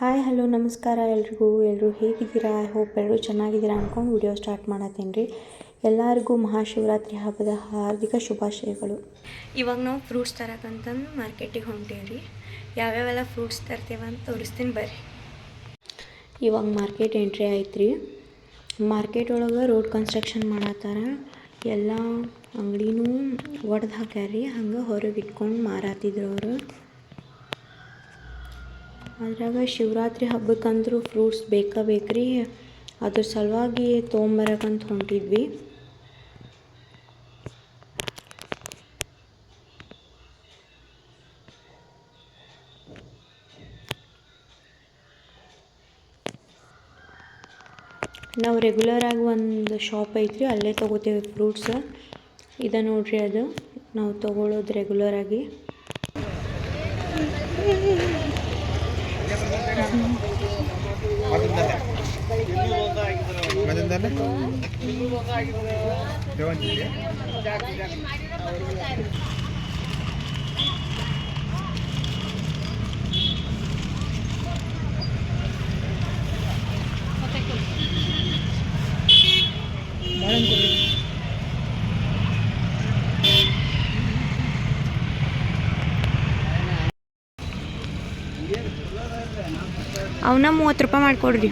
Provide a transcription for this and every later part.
Hi hello ನಮಸ್ಕಾರ ಎಲ್ರಿಗೂ. ಎಲ್ಲರೂ ಹೇಗಿದ್ದೀರಾ? ಐ ಹೋಪ್ ಎಲ್ಲರೂ ಚೆನ್ನಾಗಿದ್ದೀರಾ ಅಂದ್ಕೊಂಡು ವಿಡಿಯೋ ಸ್ಟಾರ್ಟ್ ಮಾಡತ್ತೀನಿ ರೀ. ಎಲ್ಲರಿಗೂ ಮಹಾಶಿವರಾತ್ರಿ ಹಬ್ಬದ ಹಾರ್ದಿಕ ಶುಭಾಶಯಗಳು. ಇವಾಗ ನಾವು ಫ್ರೂಟ್ಸ್ ತರಕಂತಂದು ಮಾರ್ಕೆಟಿಗೆ ಹೊಂಟೇವೆ ರೀ. ಯಾವ್ಯಾವೆಲ್ಲ ಫ್ರೂಟ್ಸ್ ತರ್ತೇವೆ ಅಂತ ತೋರಿಸ್ತೀನಿ ಬರ್ರಿ. ಇವಾಗ ಮಾರ್ಕೆಟ್ ಎಂಟ್ರಿ ಆಯ್ತು ರೀ. ಮಾರ್ಕೆಟ್ ಒಳಗೆ ರೋಡ್ ಕನ್ಸ್ಟ್ರಕ್ಷನ್ ಮಾಡತ್ತಾರ. ಎಲ್ಲ ಅಂಗಡಿನೂ ಒಡೆದು ಹಾಕ್ಯಾರ ರೀ. ಹಂಗೆ ಹೊರಗೆ ಇಟ್ಕೊಂಡು ಮಾರಾತಿದ್ರು ಅವರು. ಅದ್ರಾಗ ಶಿವರಾತ್ರಿ ಹಬ್ಬಕ್ಕಂದ್ರೂ ಫ್ರೂಟ್ಸ್ ಬೇಕಾ ರೀ ಅದ್ರ ಸಲುವಾಗಿ ತೊಗೊಂಬರಕಂತ ಹೊಂಟಿದ್ವಿ. ನಾವು ರೆಗ್ಯುಲರ್ ಆಗಿ ಒಂದು ಶಾಪ್ ಐತ್ರಿ, ಅಲ್ಲೇ ತೊಗೋತೇವೆ ಫ್ರೂಟ್ಸ್ ಇದೆ ನೋಡ್ರಿ ಅದು. ನಾವು ತೊಗೊಳೋದು ರೆಗ್ಯುಲರ್ ಆಗಿ ಮತ್ತೊಂದಲ್ಲ ಅವನ್ನ ಮೂವತ್ತು ರೂಪಾಯಿ ಮಾಡಿಕೊಡ್ರಿ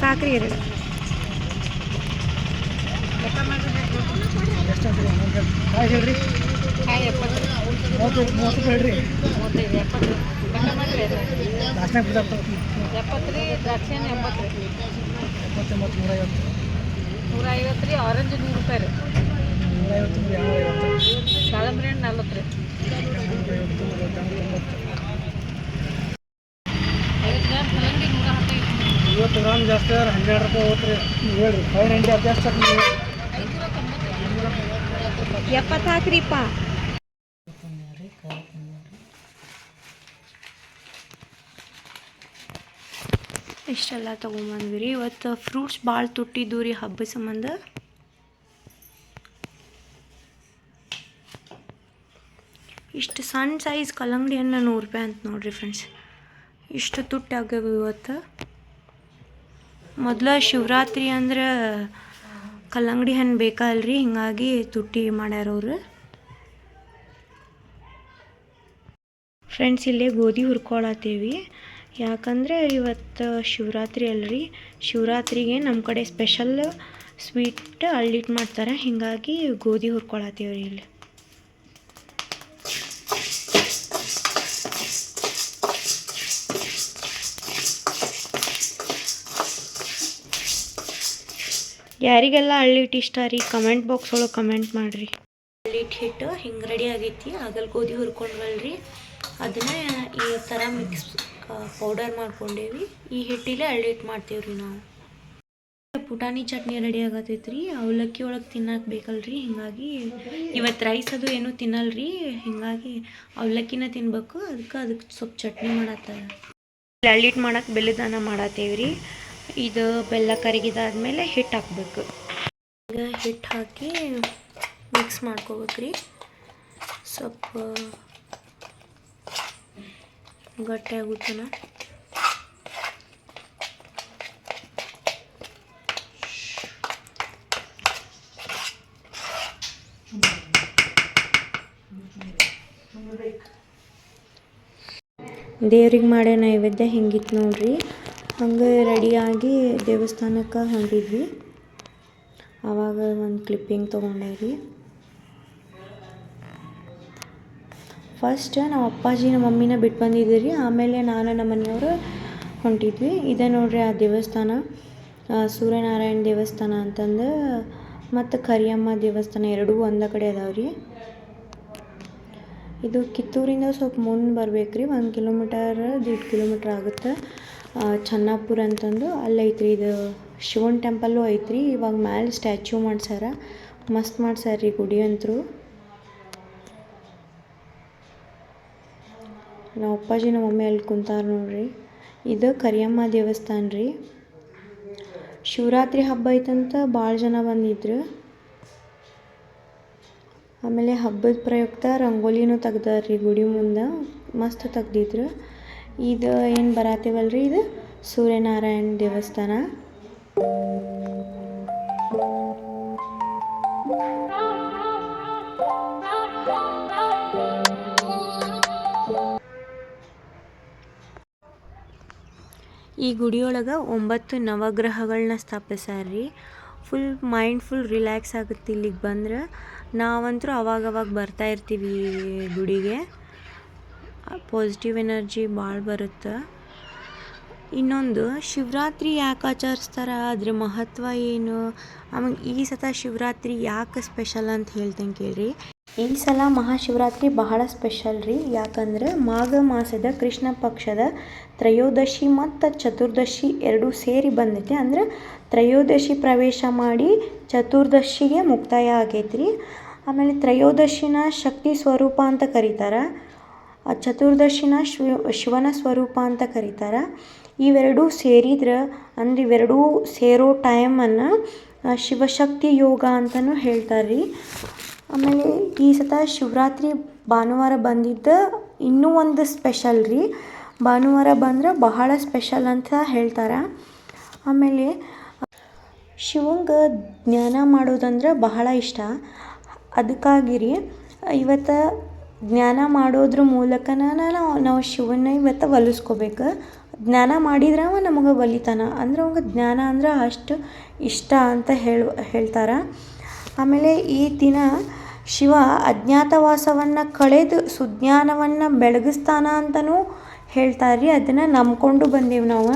ಸಾಕ್ರಿ ಎರಡು ನೂರ ಐವತ್ತು ರೀ ಆರೆಂಜ್ ನೂರು ರೂಪಾಯಿ ರೀ ನೂರೈವತ್ತು ನೂರೈವತ್ತು ದಾಳಂಬ್ರಿ ಹಣ್ಣು ನಲ್ವತ್ತು ರೀ ನೂರೈವತ್ತು ನೂರೈವತ್ತು ಎಂಬತ್ತು ಐವತ್ತು ಗ್ರಾಮ್ ನೂರ ಇವತ್ತು ಜಾಸ್ತಿ ಆದ್ರೆ ಹನ್ನೆರಡು ರೂಪಾಯಿ ಹೋಗ್ರಿ ನೀವು ಹೇಳ್ರಿ. ಫೈವ್ ನೈಂಟಿ ಅಭ್ಯಾಸ ನೀವು ಇಷ್ಟೆಲ್ಲ ತೊಗೊಂಬಂದ್ವಿ ರೀ. ಇವತ್ತು ಫ್ರೂಟ್ಸ್ ಭಾಳ ತುಟ್ಟಿದ್ದು ರೀ ಹಬ್ಬದ ಸಂಬಂಧ. ಇಷ್ಟು ಸಣ್ಣ ಸೈಜ್ ಕಲ್ಲಂಗಡಿ ಹಣ್ಣು ನೂರು ರೂಪಾಯಿ ಅಂತ ನೋಡ್ರಿ ಫ್ರೆಂಡ್ಸ್ ಇಷ್ಟು ತುಟ್ಟಿ ಆಗ್ಯಾವ ಇವತ್ತು. ಮೊದಲ ಶಿವರಾತ್ರಿ ಅಂದ್ರೆ ಕಲ್ಲಂಗಡಿ ಹಣ್ಣು ಬೇಕಲ್ರಿ, ಹಿಂಗಾಗಿ ತುಟ್ಟಿ ಮಾಡ್ಯಾರ ಅವ್ರು. ಫ್ರೆಂಡ್ಸ್ ಇಲ್ಲೇ ಗೋಧಿ ಹುರ್ಕೊಳತ್ತೀವಿ. ಯಾಕಂದರೆ ಇವತ್ತು ಶಿವರಾತ್ರಿ ಅಲ್ರಿ. ಶಿವರಾತ್ರಿಗೆ ನಮ್ಮ ಕಡೆ ಸ್ಪೆಷಲ್ ಸ್ವೀಟ್ ಅಳ್ಳಿಟ್ಟು ಮಾಡ್ತಾರೆ, ಹಿಂಗಾಗಿ ಗೋಧಿ ಹುರ್ಕೊಳತ್ತೀವಿ ರೀ ಇಲ್ಲಿ. ಯಾರಿಗೆಲ್ಲ ಹಳ್ಳಿಟ್ಟು ಇಷ್ಟ ರೀ? ಕಮೆಂಟ್ ಬಾಕ್ಸ್ ಒಳಗೆ ಕಮೆಂಟ್ ಮಾಡಿರಿ. ಹಳ್ಳಿಟ್ಟು ಹಿಟ್ಟು ಹಿಂಗೆ ರೆಡಿ ಆಗೈತಿ ಆಗಲ್ ಗೋಧಿ ಹುರ್ಕೊಂಡ್ವಲ್ರಿ. ಅದನ್ನ ಈ ಥರ ಮಿಕ್ಸ್ ಪೌಡರ್ ಮಾಡ್ಕೊಂಡೇವಿ. ಈ ಹಿಟ್ಟಿಲೇ ಹಳ್ಳಿಟ್ಟು ಮಾಡ್ತೀವಿ ರೀ ನಾವು. ಪುಟಾಣಿ ಚಟ್ನಿ ರೆಡಿ ಆಗತೈತ್ರಿ. ರೀ ಅವಲಕ್ಕಿ ಒಳಗೆ ತಿನ್ನಕ್ಕೆ ಬೇಕಲ್ರಿ ಹಿಂಗಾಗಿ ಇವತ್ತು ರೈಸ್ ಅದು ಏನೂ ತಿನ್ನಲ್ರಿ ಹಿಂಗಾಗಿ ಅವಲಕ್ಕಿನ ತಿನ್ಬೇಕು. ಅದಕ್ಕೆ ಅದಕ್ಕೆ ಸ್ವಲ್ಪ ಚಟ್ನಿ ಮಾಡತ್ತಾರ. ಹಳ್ಳಿಟ್ಟು ಮಾಡಕ್ಕೆ ಬೆಲ್ಲದಾನ ಮಾಡತ್ತೇವೆ ರೀ ಇದು ಬೆಲ್ಲ ಕರಗಿದಾದ್ಮೇಲೆ ಹಿಟ್ಟು ಹಾಕಬೇಕು. ಈಗ ಹಿಟ್ಟು ಹಾಕಿ ಮಿಕ್ಸ್ ಮಾಡ್ಕೋಬೇಕ್ರಿ. ಸ್ವಲ್ಪ ಗಟ್ಟಿ ಆಗುತ್ತನ ದೇವ್ರಿಗೆ ಮಾಡೋ ನೈವೇದ್ಯ ಹಿಂಗಿತ್ತು ನೋಡ್ರಿ. ಹಂಗೆ ರೆಡಿಯಾಗಿ ದೇವಸ್ಥಾನಕ್ಕೆ ಹೊಂಟಿದ್ವಿ. ಆವಾಗ ಒಂದು ಕ್ಲಿಪ್ಪಿಂಗ್ ತೊಗೊಂಡೆ ರೀ ಫಸ್ಟ್ ನಾವು ಅಪ್ಪಾಜಿ ನಮ್ಮ ಮಮ್ಮಿನ ಬಿಟ್ಟು ಬಂದಿದ್ದೀವಿ ರೀ. ಆಮೇಲೆ ನಾನು ನಮ್ಮ ಮನೆಯವರು ಹೊಂಟಿದ್ವಿ. ಇದೆ ನೋಡ್ರಿ ಆ ದೇವಸ್ಥಾನ. ಸೂರ್ಯನಾರಾಯಣ ದೇವಸ್ಥಾನ ಅಂತಂದು ಮತ್ತು ಕರಿಯಮ್ಮ ದೇವಸ್ಥಾನ ಎರಡೂ ಒಂದೇ ಕಡೆ ಅದಾವೆ ರೀ. ಇದು ಕಿತ್ತೂರಿಂದ ಸ್ವಲ್ಪ ಮುಂದೆ ಬರ್ಬೇಕು ರೀ ಒಂದು ಕಿಲೋಮೀಟರ್ ದೀಡ್ ಕಿಲೋಮೀಟ್ರ್ ಆಗುತ್ತೆ. ಚೆನ್ನಾಪುರ ಅಂತಂದು ಅಲ್ಲಿ ಐತ್ರಿ ಇದು ಶಿವನ ಟೆಂಪಲ್ಲು ಐತ್ರಿ. ಇವಾಗ ಮ್ಯಾಲೆ ಸ್ಟ್ಯಾಚ್ಯೂ ಮಾಡ್ಸ್ಯಾರ. ಮಸ್ತ್ ಮಾಡ್ಸ್ಯಾರ ರೀ ಗುಡಿ ಅಂತೂ. ನಮ್ಮ ಅಪ್ಪಾಜಿ ನಮ್ಮ ಮಮ್ಮಿ ಅಲ್ಲಿ ಕುಂತಾರ ನೋಡ್ರಿ. ಇದು ಕರಿಯಮ್ಮ ದೇವಸ್ಥಾನ ರೀ ಶಿವರಾತ್ರಿ ಹಬ್ಬ ಐತಂತ ಭಾಳ ಜನ ಬಂದಿದ್ರು. ಆಮೇಲೆ ಹಬ್ಬದ ಪ್ರಯುಕ್ತ ರಂಗೋಲಿನೂ ತೆಗ್ದಾರ್ರಿ ಗುಡಿ ಮುಂದೆ. ಮಸ್ತ್ ತೆಗ್ದಿದ್ರು. ಇದು ಏನು ಬರಾತೀವಲ್ರಿ ಇದು? ಸೂರ್ಯನಾರಾಯಣ ದೇವಸ್ಥಾನ. ಈ ಗುಡಿಯೊಳಗೆ ಒಂಬತ್ತು ನವಗ್ರಹಗಳನ್ನ ಸ್ಥಾಪಿಸ್ಯಾರ್ರಿ. ಫುಲ್ ಮೈಂಡ್ ಫುಲ್ ರಿಲ್ಯಾಕ್ಸ್ ಆಗುತ್ತೆ ಇಲ್ಲಿಗೆ ಬಂದ್ರೆ. ನಾವಂತೂ ಅವಾಗವಾಗ ಬರ್ತಾ ಇರ್ತೀವಿ ಗುಡಿಗೆ. ಪಾಸಿಟಿವ್ ಎನರ್ಜಿ ಭಾಳ ಬರುತ್ತೆ. ಇನ್ನೊಂದು, ಶಿವರಾತ್ರಿ ಯಾಕೆ ಆಚರಿಸ್ತಾರೆ? ಅದ್ರ ಮಹತ್ವ ಏನು? ಆಮೇಲೆ ಈ ಸತ ಶಿವರಾತ್ರಿ ಯಾಕೆ ಸ್ಪೆಷಲ್ ಅಂತ ಹೇಳ್ತೇನೆ ಕೇಳಿರಿ. ಈ ಸಲ ಮಹಾಶಿವರಾತ್ರಿ ಬಹಳ ಸ್ಪೆಷಲ್ ರೀ. ಯಾಕಂದ್ರೆ ಮಾಘ ಮಾಸದ ಕೃಷ್ಣ ಪಕ್ಷದ ತ್ರಯೋದಶಿ ಮತ್ತು ಚತುರ್ದಶಿ ಎರಡೂ ಸೇರಿ ಬಂದೈತಿ. ಅಂದ್ರೆ ತ್ರಯೋದಶಿ ಪ್ರವೇಶ ಮಾಡಿ ಚತುರ್ದಶಿಗೆ ಮುಕ್ತಾಯ ಆಗೈತ್ರಿ. ಆಮೇಲೆ ತ್ರಯೋದಶಿನ ಶಕ್ತಿ ಸ್ವರೂಪ ಅಂತ ಕರೀತಾರೆ. ಚತುರ್ದಶಿನ ಶಿವ, ಶಿವನ ಸ್ವರೂಪ ಅಂತ ಕರೀತಾರೆ. ಇವೆರಡೂ ಸೇರಿದ್ರೆ ಅಂದ್ರೆ ಇವೆರಡೂ ಸೇರೋ ಟೈಮನ್ನು ಶಿವಶಕ್ತಿ ಯೋಗ ಅಂತಲೂ ಹೇಳ್ತಾರೆ ರೀ ಆಮೇಲೆ ಈ ಸತ ಶಿವರಾತ್ರಿ ಭಾನುವಾರ ಬಂದಿದ್ದು ಇನ್ನೂ ಒಂದು ಸ್ಪೆಷಲ್ ರೀ. ಭಾನುವಾರ ಬಂದ್ರೆ ಬಹಳ ಸ್ಪೆಷಲ್ ಅಂತ ಹೇಳ್ತಾರೆ. ಆಮೇಲೆ ಶಿವಂಗೆ ಜ್ಞಾನ ಮಾಡೋದಂದ್ರೆ ಬಹಳ ಇಷ್ಟ. ಅದಕ್ಕಾಗಿ ರೀ ಇವತ್ತು ಜ್ಞಾನ ಮಾಡೋದ್ರ ಮೂಲಕನ ನಾವು ನಾವು ಶಿವನ ಇವತ್ತು ಒಲಿಸ್ಕೋಬೇಕು ಜ್ಞಾನ ಮಾಡಿದ್ರೆ ಅವ ನಮಗೆ ಒಲಿತಾನ. ಅಂದ್ರೆ ಅವಂಗೆ ಜ್ಞಾನ ಅಂದ್ರೆ ಅಷ್ಟು ಇಷ್ಟ ಅಂತ ಹೇಳು ಹೇಳ್ತಾರೆ. ಆಮೇಲೆ ಈ ದಿನ ಶಿವ ಅಜ್ಞಾತವಾಸವನ್ನು ಕಳೆದು ಸುಜ್ಞಾನವನ್ನು ಬೆಳಗಿಸ್ತಾನ ಅಂತಲೂ ಹೇಳ್ತಾರೆ ರೀ ಅದನ್ನು ನಂಬ್ಕೊಂಡು ಬಂದೀವಿ ನಾವು.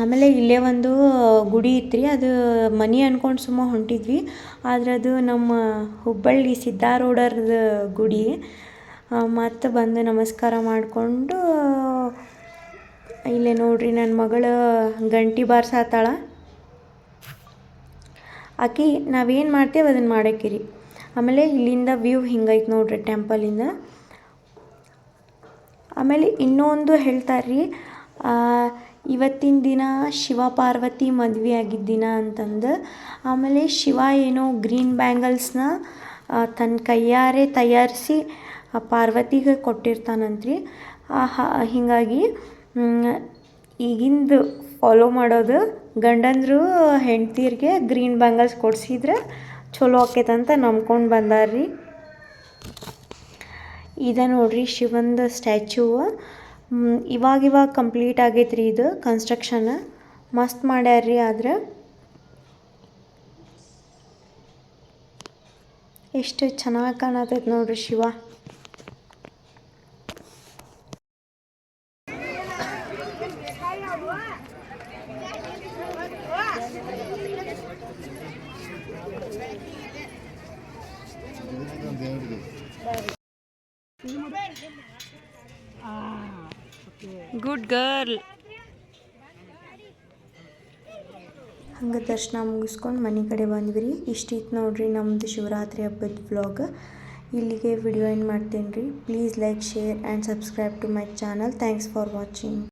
ಆಮೇಲೆ ಇಲ್ಲೇ ಒಂದು ಗುಡಿ ಇತ್ತು ಅದು ಮನೆ ಅನ್ಕೊಂಡು ಸುಮ್ಮ ಹೊಂಟಿದ್ವಿ. ಆದ್ರೆ ಅದು ನಮ್ಮ ಹುಬ್ಬಳ್ಳಿ ಸಿದ್ಧಾರೂಢರ್ದು ಗುಡಿ. ಮತ್ತು ಬಂದು ನಮಸ್ಕಾರ ಮಾಡಿಕೊಂಡು, ಇಲ್ಲೇ ನೋಡ್ರಿ ನನ್ನ ಮಗಳು ಗಂಟಿ ಬಾರ್ಸಾತಾಳ. ಆಕಿ, ನಾವೇನು ಮಾಡ್ತೇವೆ ಅದನ್ನು ಮಾಡಕ್ಕಿರಿ. ಆಮೇಲೆ ಇಲ್ಲಿಂದ ವ್ಯೂ ಹಿಂಗೈತೆ ನೋಡ್ರಿ ಟೆಂಪಲಿಂದ. ಆಮೇಲೆ ಇನ್ನೊಂದು ಹೇಳ್ತಾರೆ ರೀ ಇವತ್ತಿನ ದಿನ ಶಿವ ಪಾರ್ವತಿ ಮದುವೆ ಆಗಿದ್ದ ದಿನ ಅಂತಂದು, ಆಮೇಲೆ ಶಿವ ಏನೋ ಗ್ರೀನ್ ಬ್ಯಾಂಗಲ್ಸ್ನ ತನ್ನ ಕೈಯಾರೆ ತಯಾರಿಸಿ ಪಾರ್ವತಿಗೆ ಕೊಟ್ಟಿರ್ತಾನಂತ್ರಿ. ಹೀಗಾಗಿ ಈಗಿಂದು ಫಾಲೋ ಮಾಡೋದು ಗಂಡಂದರು ಹೆಂಡ್ತೀರಿಗೆ ಗ್ರೀನ್ ಬ್ಯಾಂಗಲ್ಸ್ ಕೊಡಿಸಿದ್ರೆ ಚಲೋ ಆಕೈತಂತ ನಂಬ್ಕೊಂಡು ಬಂದಾರ್ರಿ. ಇದೆ ನೋಡ್ರಿ ಶಿವಂದು ಸ್ಟ್ಯಾಚ್ಯೂ ಇವಾಗ ಇವಾಗ ಕಂಪ್ಲೀಟ್ ಆಗೈತೆ ಇದು ಕನ್ಸ್ಟ್ರಕ್ಷನ್ ಮಸ್ತ್ ಮಾಡ್ಯಾರ್ರಿ ಆದ್ರೆ. ಎಷ್ಟು ಚೆನ್ನಾಗಿ ಕಾಣತೈತೆ ನೋಡ್ರಿ ಶಿವ. ಗುಡ್ ಗರ್ಲ್ ಹಂಗೆ ದರ್ಶನ ಮುಗಿಸ್ಕೊಂಡು ಮನೆ ಕಡೆ ಬಂದ್ವಿ ರೀ. ಇಷ್ಟಿತ್ತು ನೋಡ್ರಿ ನಮ್ಮದು ಶಿವರಾತ್ರಿ ಹಬ್ಬದ ವ್ಲಾಗ್ ಇಲ್ಲಿಗೆ ವಿಡಿಯೋ ಏನು ಮಾಡ್ತೀನಿ ರೀ please like share and subscribe to my channel thanks for watching